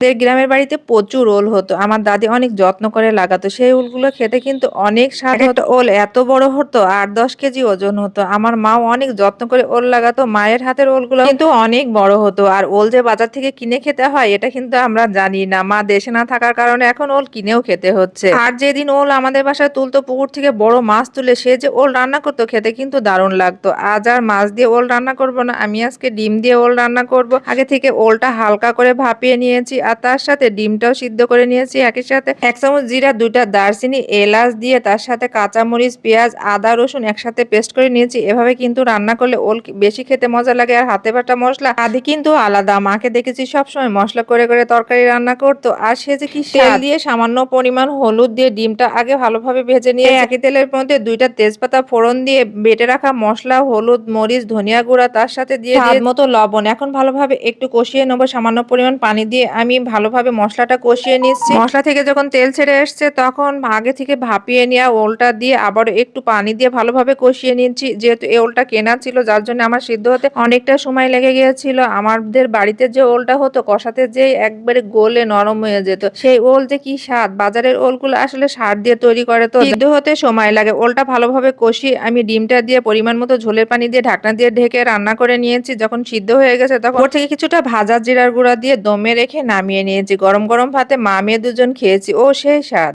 আমাদের গ্রামের বাড়িতে প্রচুর ওল হতো। আমার দাদি অনেক যত্ন করে লাগাতো। সেই ওলগুলো খেতে কিন্তু অনেক স্বাদ হতো। ওল এত বড় হতো আট দশ কেজি ওজন হতো। আমার মাও অনেক যত্ন করে ওল লাগাতো। মায়ের হাতের ওলগুলো কিন্তু অনেক বড় হতো। আর ওল যে বাজার থেকে কিনে খেতে হয় এটা কিন্তু আমরা জানি না। মা দেশে না থাকার কারণে এখন ওল কিনেও খেতে হচ্ছে। আর যেদিন ওল আমাদের বাসায় তুলতো পুকুর থেকে বড় মাছ তুলে সে যে ওল রান্না করতো খেতে কিন্তু দারুণ লাগতো। আজ আর মাছ দিয়ে ওল রান্না করব না। আমি আজকে ডিম দিয়ে ওল রান্না করব। আগে থেকে ওলটা হালকা করে ভাপিয়ে নিয়েছি। আর তার সাথে ডিমটাও সিদ্ধ করে নিয়েছি একই সাথে। এক চামচ জিরা দুইটা দারচিনি এলাচ দিয়ে তার সাথে কাঁচামরিচ পেঁয়াজ আদা রসুন একসাথে পেস্ট করে নিয়েছি। এভাবে কিন্তু রান্না করলে ওল বেশি খেতে মজা লাগে আর হাতে বাটা মশলা আদি কিন্তু আলাদা। মাকে দেখেছি সবসময় মশলা করে করে তরকারি রান্না করতো আর সে যে কি তেল দিয়ে সামান্য পরিমাণ হলুদ দিয়ে ডিমটা আগে ভালোভাবে ভেজে নিয়ে একই তেলের মধ্যে দুইটা তেজপাতা ফোড়ন দিয়ে বেটে রাখা মশলা হলুদ মরিচ ধনিয়া গুঁড়া তার সাথে দিয়ে মতো লবণ। এখন ভালোভাবে একটু কষিয়ে নেব সামান্য পরিমাণ পানি দিয়ে। আমি ভালোভাবে মশলাটা কষিয়ে নিচ্ছি। মশলা থেকে যখন তেল ছেড়ে এসছে, তখন আগে থেকে ভাপিয়ে নেওয়া ওলটা দিয়ে আবার একটু পানি দিয়ে ভালোভাবে কষিয়ে নিচ্ছি। যেহেতু এই ওলটা কেনা ছিল, যার জন্য আমার সিদ্ধ হতে অনেকটা সময় লেগে গিয়েছিল। আমাদের বাড়িতে যে ওলটা হতো, কষাতে যে একবারে গোলে নরম হয়ে যেত। সেই ওল যে কি স্বাদ, বাজারের ওলগুলো আসলে সার দিয়ে তৈরি করে তো। সিদ্ধ হতে সময় লাগে। ওলটা ভালোভাবে কষিয়ে আমি ডিমটা দিয়ে পরিমাণ মতো ঝোলের পানি দিয়ে ঢাকনা দিয়ে ঢেকে রান্না করে নিয়েছি। যখন সিদ্ধ হয়ে গেছে, তখন ওর থেকে কিছুটা ভাজা জিরার গুঁড়া দিয়ে দমে রেখে নামিয়ে নিয়েছি। গরম গরম ভাতে মা মেয়ে দুজন খেয়েছি। ও সেই স্বাদ।